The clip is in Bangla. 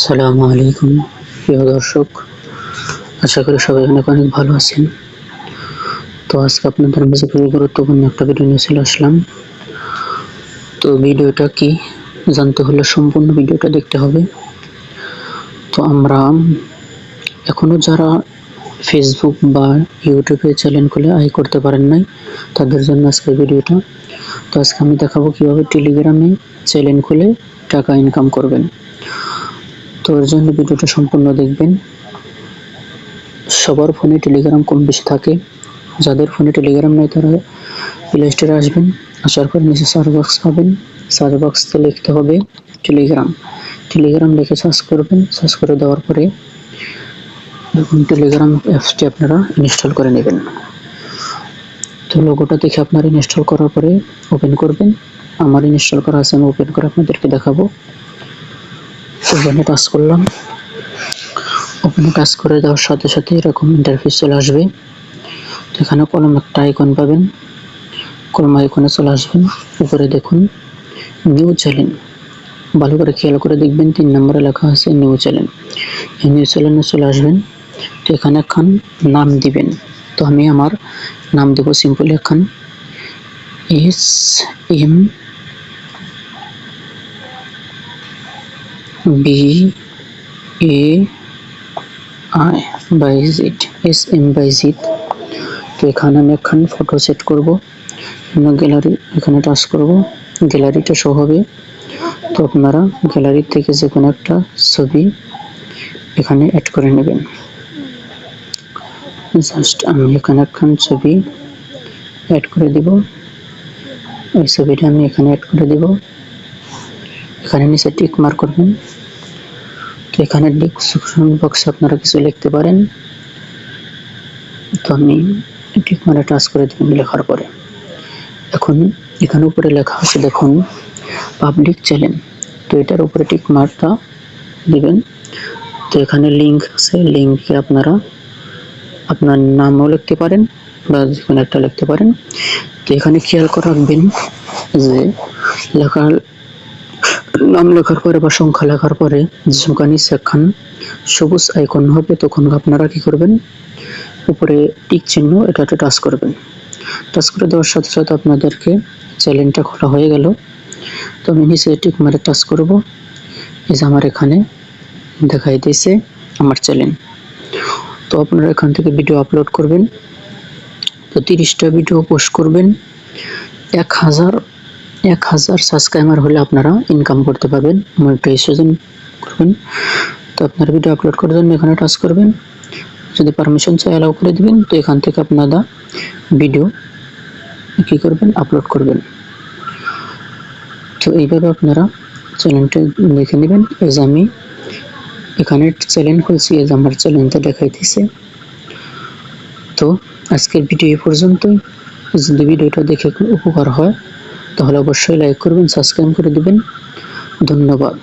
আসসালামু আলাইকুম। প্রিয় দর্শক, আশা করি সবাই অনেক অনেক ভালো আছেন। তো আজকে আপনাদের মাঝে খুবই গুরুত্বপূর্ণ একটা ভিডিও নিয়ে চলে আসলাম। তো ভিডিওটা কি জানতে হলে সম্পূর্ণ ভিডিওটা দেখতে হবে। তো আমরা এখনও যারা ফেসবুক বা ইউটিউবে চ্যানেল খুলে আয় করতে পারেন নাই, তাদের জন্য আজকের ভিডিওটা তো আজকে আমি দেখাবো কীভাবে টেলিগ্রামে চ্যানেল খুলে টাকা ইনকাম করবেন। তো জন্য ভিডিওটা সম্পূর্ণ দেখবেন। সবার ফোনে টেলিগ্রাম কম বেশি থাকে। যাদের ফোনে টেলিগ্রাম নেই, তারা প্লে স্টোরে আসবেন। আসার পর নিচে সার্চ বক্স পাবেন। সার্চ বক্সতে লিখতে হবে টেলিগ্রাম টেলিগ্রাম লিখে সার্চ করবেন। সার্চ করে দেওয়ার পরে টেলিগ্রাম অ্যাপসটি আপনারা ইনস্টল করে নেবেন। তো লোগোটা দেখে আপনারা ইনস্টল করার পরে ওপেন করবেন। আমার ইনস্টল করা আছে, আমি ওপেন করে আপনাদেরকে দেখাবো। ওপেনে টাচ করলাম। ওপেনে টাচ করে দেওয়ার সাথে সাথে এরকম ইন্টারফেস চলে আসবে। তো এখানে কলম একটা আইকন পাবেন। কলম আইকনে চলে আসবেন। উপরে দেখুন নিউ চ্যানেল ভালো করে খেয়াল করে দেখবেন, তিন নম্বরে লেখা আছে নিউ চ্যানেল এই নিউ চ্যানেলে চলে আসবেন। তো এখানে একখান নাম দিবেন। তো আমি আমার নাম দেব সিম্পল একখান S M B A I বাইজিট S M বাইজিট তো এখানে আমি একখান ফটো সেট করব। গ্যালারি এখানে টাচ করব। গ্যালারিটা শো হবে। তো আপনারা গ্যালারি থেকে যে কোনো একটা ছবি এখানে অ্যাড করে নেবেন। জাস্ট আমি এখানে একখান ছবি অ্যাড করে দিব। এই ছবিটা আমি এখানে অ্যাড করে দিব। এখানে নিচে টিক মার্ক করবেন। তো এখানে ডিসক্রিপশন বক্সে আপনারা কিছু লিখতে পারেন। তো আমি টিক মারে টাচ করে দেবেন লেখার পরে। এখন এখানে উপরে লেখা আছে, দেখুন পাবলিক চ্যানেল তো এটার উপরে টিক মার্কটা দিবেন। তো এখানে লিংক আছে লিংকে আপনারা আপনার নামও লিখতে পারেন বা যে কোনো একটা লিখতে পারেন। তো এখানে খেয়াল করে রাখবেন যে লেখার নাম লেখার পরে বা সংখ্যা লেখার পরে সংখ্যা নিচে একখান সবুজ আইকন হবে, তখন আপনারা কি করবেন? উপরে টিক চিহ্ন, এটাতে টাচ করবেন। টাচ করে দেওয়ার সাথে সাথে আপনাদেরকে চ্যানেলটা খোলা হয়ে গেল। তো আমি নিচে টিক মারে টাচ করব। এই যে আমার এখানে দেখাই দিয়েছে আমার চ্যানেল তো আপনারা এখান থেকে ভিডিও আপলোড করবেন। তো তিরিশটা ভিডিও পোস্ট করবেন। এক হাজার এক হাজার সাবস্ক্রাইবার হলে আপনারা ইনকাম করতে পারবেন। মনিটাইজেশন করবেন। তো আপনার ভিডিও আপলোড করার জন্য এখানে টাচ করবেন। যদি পারমিশন চাই অ্যালাউ করে দিবেন, তো এখান থেকে আপনারা ভিডিও কি করবেন আপলোড করবেন। তো এইভাবে আপনারা চ্যানেলটা দেখে নেবেন। যে আমি এখানে চ্যানেল খুলছি যে আমার চ্যানেলটা দেখাইতেছে। তো আজকের ভিডিও পর্যন্তই। যদি ভিডিওটা দেখে উপকার হয় তাহলে অবশ্যই লাইক করবেন সাবস্ক্রাইব করে দিবেন। ধন্যবাদ।